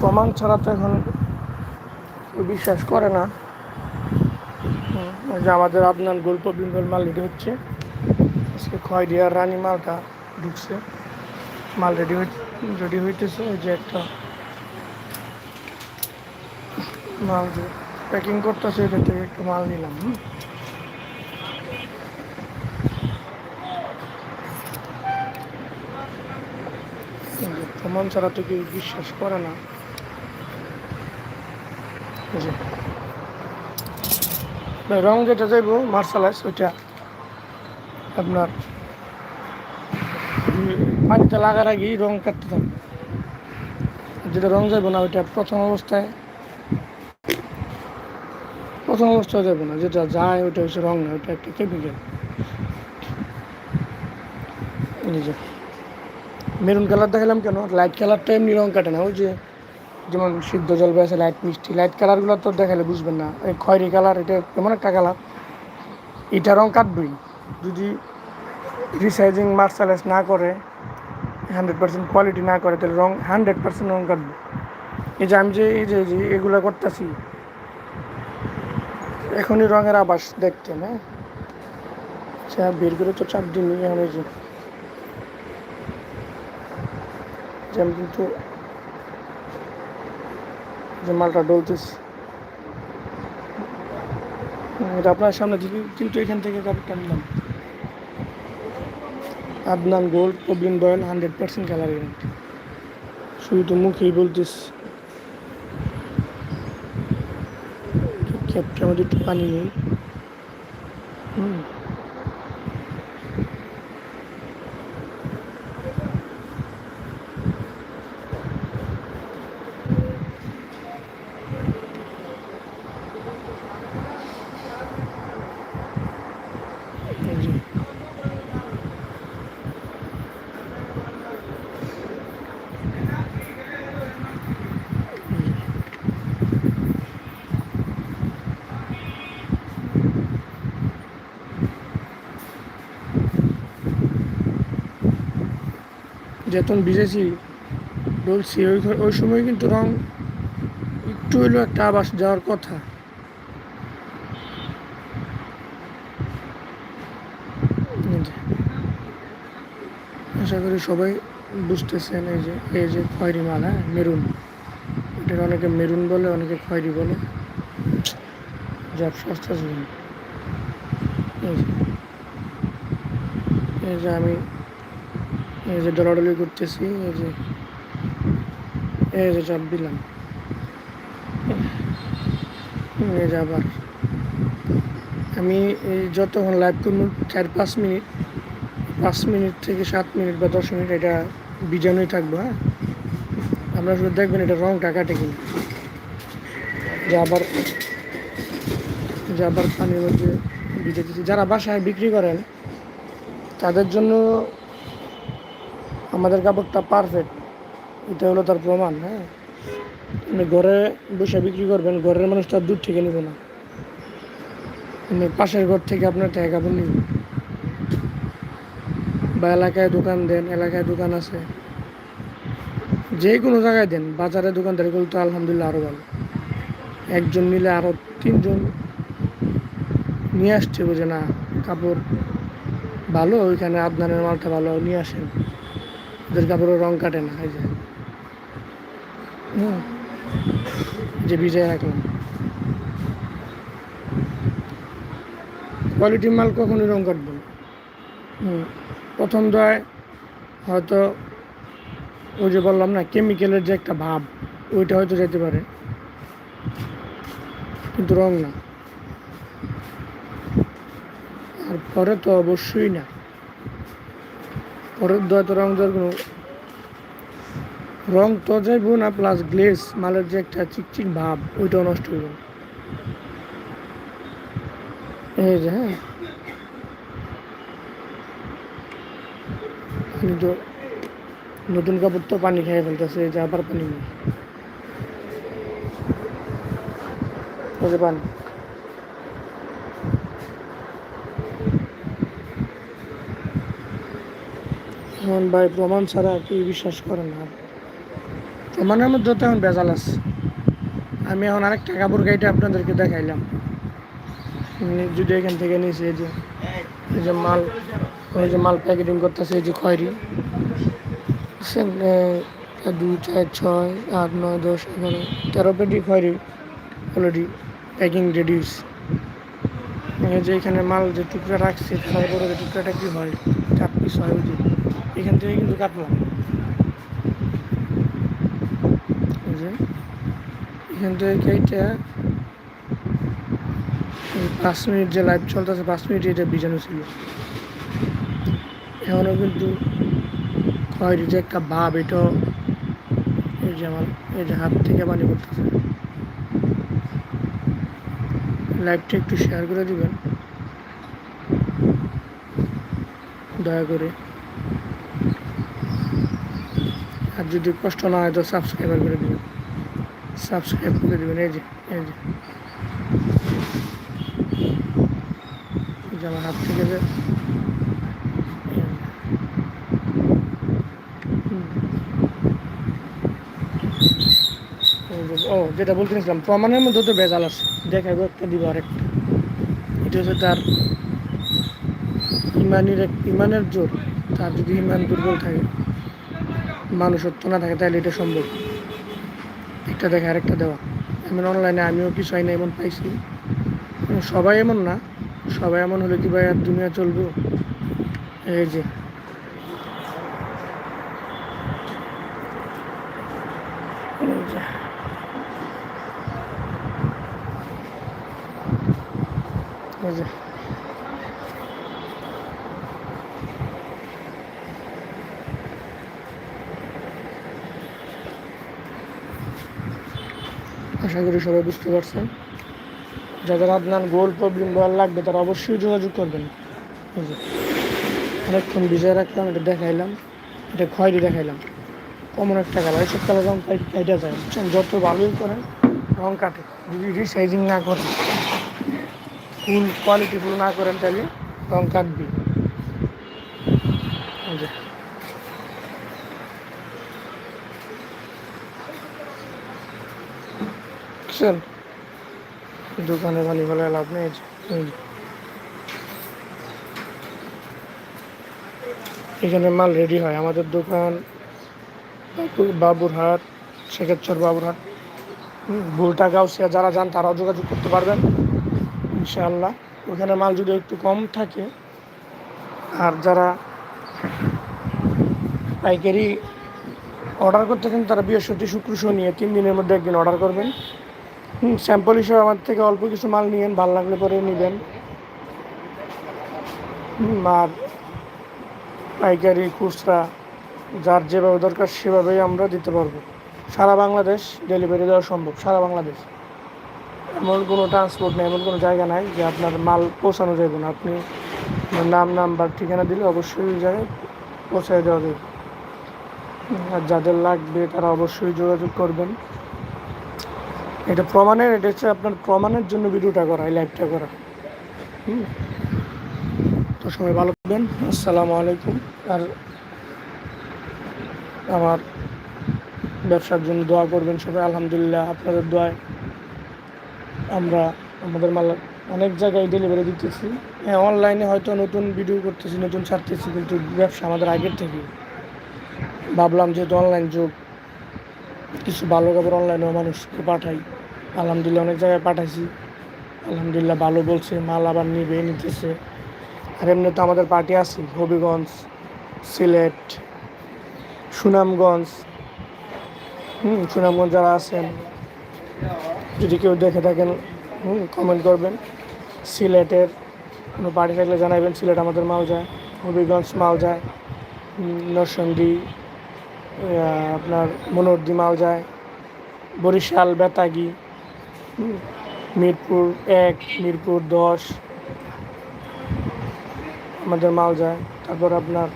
প্রমাণ ছাড়া তো এখন বিশ্বাস করে না। যে আমাদের আদনান গল্প বিম্বল মাল রেডি হচ্ছে। আজকে খয়ডিয়ার রানী মালটা ঢুকছে। মাল রেডি রেডি হইতেছে। যে একটা মাল যে প্যাকিং করতেছে এটা থেকে একটু মাল নিলাম প্রমাণ ছাড়া তো কেউ বিশ্বাস করে না। জি। ভাই, রং যেটা যাইব মার্শালাইজ ওইটা আপনার উম, পানিতে লাগার আগেই রং কাটতে থাকবে আর যেটা রং যাইব না ওইটা প্রথম অবস্থায় প্রথম অবস্থায় যাবে না যেটা যায় ওইটা হচ্ছে রং না ওইটা একটা কেমিক্যাল নিজে মেরুন কালার দেখালাম কেন? লাইট কালারটা এমনি রং কাটে না ওই যে যেমন সিদ্ধ জল আছে লাইট মিষ্টি। লাইট কালারগুলো তো দেখালে বুঝবেন না। এই খয়েরি কালার এটা এমন একটা কালার এটা রং কাটবেই যদি রিসাইজিং মার্শালাইজ না করে হান্ড্রেড পার্সেন্ট কোয়ালিটি না করে, তাহলে রং হান্ড্রেড পার্সেন্ট রং কাটবে এই যে আমি যে, এই যে যে, এগুলো করতেছি, এখনই রঙের আবাস দেখতেন হ্যাঁ? আচ্ছা বের করে তো চার দিন এই যে আমি কিন্তু যে মালটা ডলতেছি। এটা আপনার সামনে দিকে কিন্তু এখান থেকে কাপড়টা নিলাম Adnan gold poplin voile hundred percent colour guarantee শুধু তো মুখেই বলতেছি। ক্যাপটার মধ্যে একটু পানি নেই। হুম এই যে। যখন ভিজেছি, বলছি ওই ওই সময় কিন্তু রং একটু হইলেও একটা আবাস যাওয়ার কথা। আশা করি সবাই বুঝতেছেন এই যে এই যে খয়েরি মাল হ্যাঁ? মেরুন। এটাকে অনেকে মেরুন বলে, অনেকে খয়েরি বলে। যা সস্তা জীবন এই যে আমি এই যে ডলাডলি করতেছি, এই যে এই যে চাপ দিলাম। এই যে আবার। আমি যতক্ষণ লাইভ করব, চার পাঁচ মিনিট পাঁচ মিনিট থেকে সাত মিনিট বা দশ মিনিট এটা বীজাণুই থাকব হ্যাঁ? আপনারা শুধু দেখবেন এটা রংটা কাটে কিনা। যে আবার যে আবার পানির মধ্যে ভিজে যারা বাসায় বিক্রি করেন, তাদের জন্য আমাদের কাপড়টা পারফেক্ট এটা হলো তার প্রমাণ হ্যাঁ? আপনি ঘরে বসে বিক্রি করবেন, ঘরের মানুষ তার দূর থেকে নেবে না। পাশের ঘর থেকে আপনার থেকে কাপড় নেবেন বা এলাকায় দোকান দেন, এলাকায় দোকান আছে। যে কোনো জায়গায় দেন, বাজারে দোকানদারি করলে তো আলহামদুলিল্লাহ আরও ভালো। একজন মিলে আরও তিনজন নিয়ে আসছে, বুঝে না, কাপড় ভালো, ওইখানে আদনানের মালটা ভালো, নিয়ে আসেন। ওদের কাপড়ের রং কাটে না, এই যে। হুম। যে ভিজায় রাখলাম কোয়ালিটি মাল কখনই রং কাটবে না। প্রথম দয় হয়তো ওই যে বললাম না কেমিক্যালের যে একটা ভাব, ওইটা হয়তো যেতে পারে। কিন্তু রং না। আর পরে তো অবশ্যই না। পরের দয় তো রং দেওয়ার কোনো রং তো যাইব না প্লাস গ্লেস মালের যে একটা চিকচিক ভাব ওইটাও নষ্ট হইব এই যে হ্যাঁ আমি তো নতুন কাপড় তো পানি খেয়ে ফেলতেছে এই যে আবার পানি নেই এই যে পানি এখন ভাই প্রমাণ ছাড়া কেউ বিশ্বাস করে না। প্রমাণের মধ্যে তো এখন বেজাল আছে। আমি এখন আরেকটা কাপড় গাইটা আপনাদেরকে দেখাইলাম। যদি এখান থেকে নিয়েছে এই যে এই যে মাল ওই যে মাল প্যাকেটিং করতেছে, এই যে খয়রি। দুই, চার, ছয়, আট, নয়, দশ, এগারো, তেরো পেটি খয়রি অলরেডি প্যাকিং রেডিউস যে এখানে মাল যে টুকরা রাখছে, তারপরে টুকরাটা কি হয়, চার পিস হয় এখান থেকে কিন্তু কাটলাম। এখান থেকে কেটে পাঁচ মিনিট যে লাইভ চলতেছে, পাঁচ মিনিট এটা বিজানো ছিল। এখনও কিন্তু খয়ের যে একটা ভাব এটা এই যে আমার, এই যে হাত থেকে পানি করতেছে লাইভটা একটু শেয়ার করে দিবেন। দয়া করে। আর যদি কষ্ট না হয় তো সাবস্ক্রাইবার করে দিবেন। সাবস্ক্রাইব করে দিবেন, এই যে এই যে। আমার হাত থেকে যে ও, যেটা বলতে নিয়েছিলাম প্রমাণের মধ্যে তো বেজাল আছে। দেখাবো একটা দিব আরেকটা। এটা হচ্ছে তার ইমানের ইমানের জোর। তার যদি ইমান দুর্বল থাকে মানুষত্ব না থাকে, তাহলে এটা সম্ভব? একটা দেখে আরেকটা দেওয়া। এমন অনলাইনে আমিও কিছু হয় না, এমন পাইছি। সবাই এমন না, সবাই এমন হলে কি ভাই আর দুনিয়া চলবে? এই যে। এই আশা করি সবাই বুঝতে পারছেন। যাদের আপনার গোল প্রবলেম বল লাগবে, তারা অবশ্যই যোগাযোগ করবেন। অনেকক্ষণ ভিজায় রাখলাম, এটা দেখাইলাম। এটা খয়েরি দেখাইলাম। কমন একটা কালার এইসব কালার রং কাইটা যায়, বুঝছেন? যত ভালোই করেন, রং কাটে। যদি রিসাইজিং না করেন ফুল কোয়ালিটি ফুল না করেন, তাহলে রং কাটবে এই যে বুঝছেন দোকানে পানি ফেলে লাভ নেই। এখানে মাল রেডি হয়। আমাদের দোকান বাবুরহাট শেখেরচর বাবুরহাট। ভুলটা গাউসিয়া, যারা যান তারাও যোগাযোগ করতে পারবেন, ইনশাআল্লাহ। ওখানে মাল যদি একটু কম থাকে, আর যারা পাইকারি অর্ডার করতে চান, তারা বৃহস্পতি, শুক্র, শনি তিন দিনের মধ্যে একদিন অর্ডার করবেন। স্যাম্পল হিসেবে আমার থেকে অল্প কিছু মাল নিয়েন, ভালো লাগলে পরে নেবেন। আর পাইকারি, খুচরা, যার যেভাবে দরকার সেভাবেই আমরা দিতে পারব। সারা বাংলাদেশ ডেলিভারি দেওয়া সম্ভব, সারা বাংলাদেশ। এমন কোনো ট্রান্সপোর্ট নেই, এমন কোনো জায়গা নাই যে আপনার মাল পৌঁছানো যাবে না। আপনি নাম নাম্বার ঠিকানা দিলে অবশ্যই ওই জায়গায় পৌঁছায় দেওয়া যাবে। আর যাদের লাগবে তারা অবশ্যই যোগাযোগ করবেন। এটা প্রমাণের, এটা হচ্ছে আপনার প্রমাণের জন্য ভিডিওটা করা লাইভটা করা। হুম? তো সবাই ভালো থাকবেন। আসসালামু আলাইকুম। আর আমার ব্যবসার জন্য দোয়া করবেন সবাই। আলহামদুলিল্লাহ, আপনাদের দোয়ায় আমরা আমাদের মাল অনেক জায়গায় ডেলিভারি দিতেছি। হ্যাঁ অনলাইনে হয়তো নতুন ভিডিও করতেছি, নতুন ছাড়তেছি, কিন্তু ব্যবসা আমাদের আগের থেকে ভাবলাম যেহেতু অনলাইন যুগ, কিছু ভালো খবর অনলাইনেও মানুষকে পাঠাই। আলহামদুলিল্লাহ অনেক জায়গায় পাঠাইছি। আলহামদুলিল্লাহ ভালো বলছে মাল আবার নিবে নিতেছে। আর এমনি তো আমাদের পার্টি আছে হবিগঞ্জ সিলেট সুনামগঞ্জ। হুম সুনামগঞ্জ যারা আছেন যদি কেউ দেখে থাকেন হুম কমেন্ট করবেন। সিলেটের কোনো পার্টি থাকলে জানাবেন সিলেট আমাদের মাল যায় হবিগঞ্জ মাল যায় হুম, নরসিংদী আপনার মনোরদি মাল যায় বরিশাল বেতাগি। মিরপুর এক, মিরপুর দশ। আমাদের মাল যায়। তারপর আপনার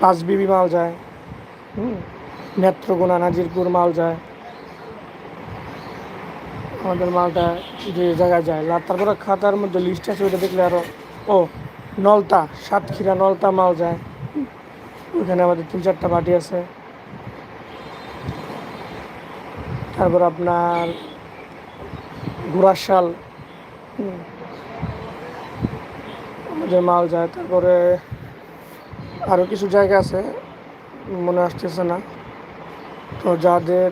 পাঁচ বিবি মাল যায়। নেত্রকোনা, নাজিরপুর মাল যায়। আমাদের মালটা যে জায়গায় যায়। তারপরে খাতার মধ্যে লিস্ট আছে, ওইটা দেখলে আরও ও, নলতা, সাতক্ষীরা নলতা মাল যায়। ওইখানে আমাদের তিন চারটা পার্টি আছে। তারপর আপনার ঘোড়াশাল হুম, আমাদের মাল যায় তারপরে আরও কিছু জায়গা আছে মনে আসতেছে না। তো যাদের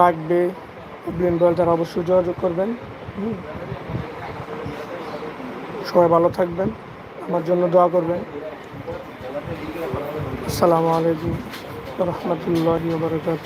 লাগবে ব্লিন বয়েল তারা অবশ্যই যোগাযোগ করবেন। সবাই ভালো থাকবেন আমার জন্য দোয়া করবেন। আসসালামু আলাইকুম রহমতুল্লাহ বরকাত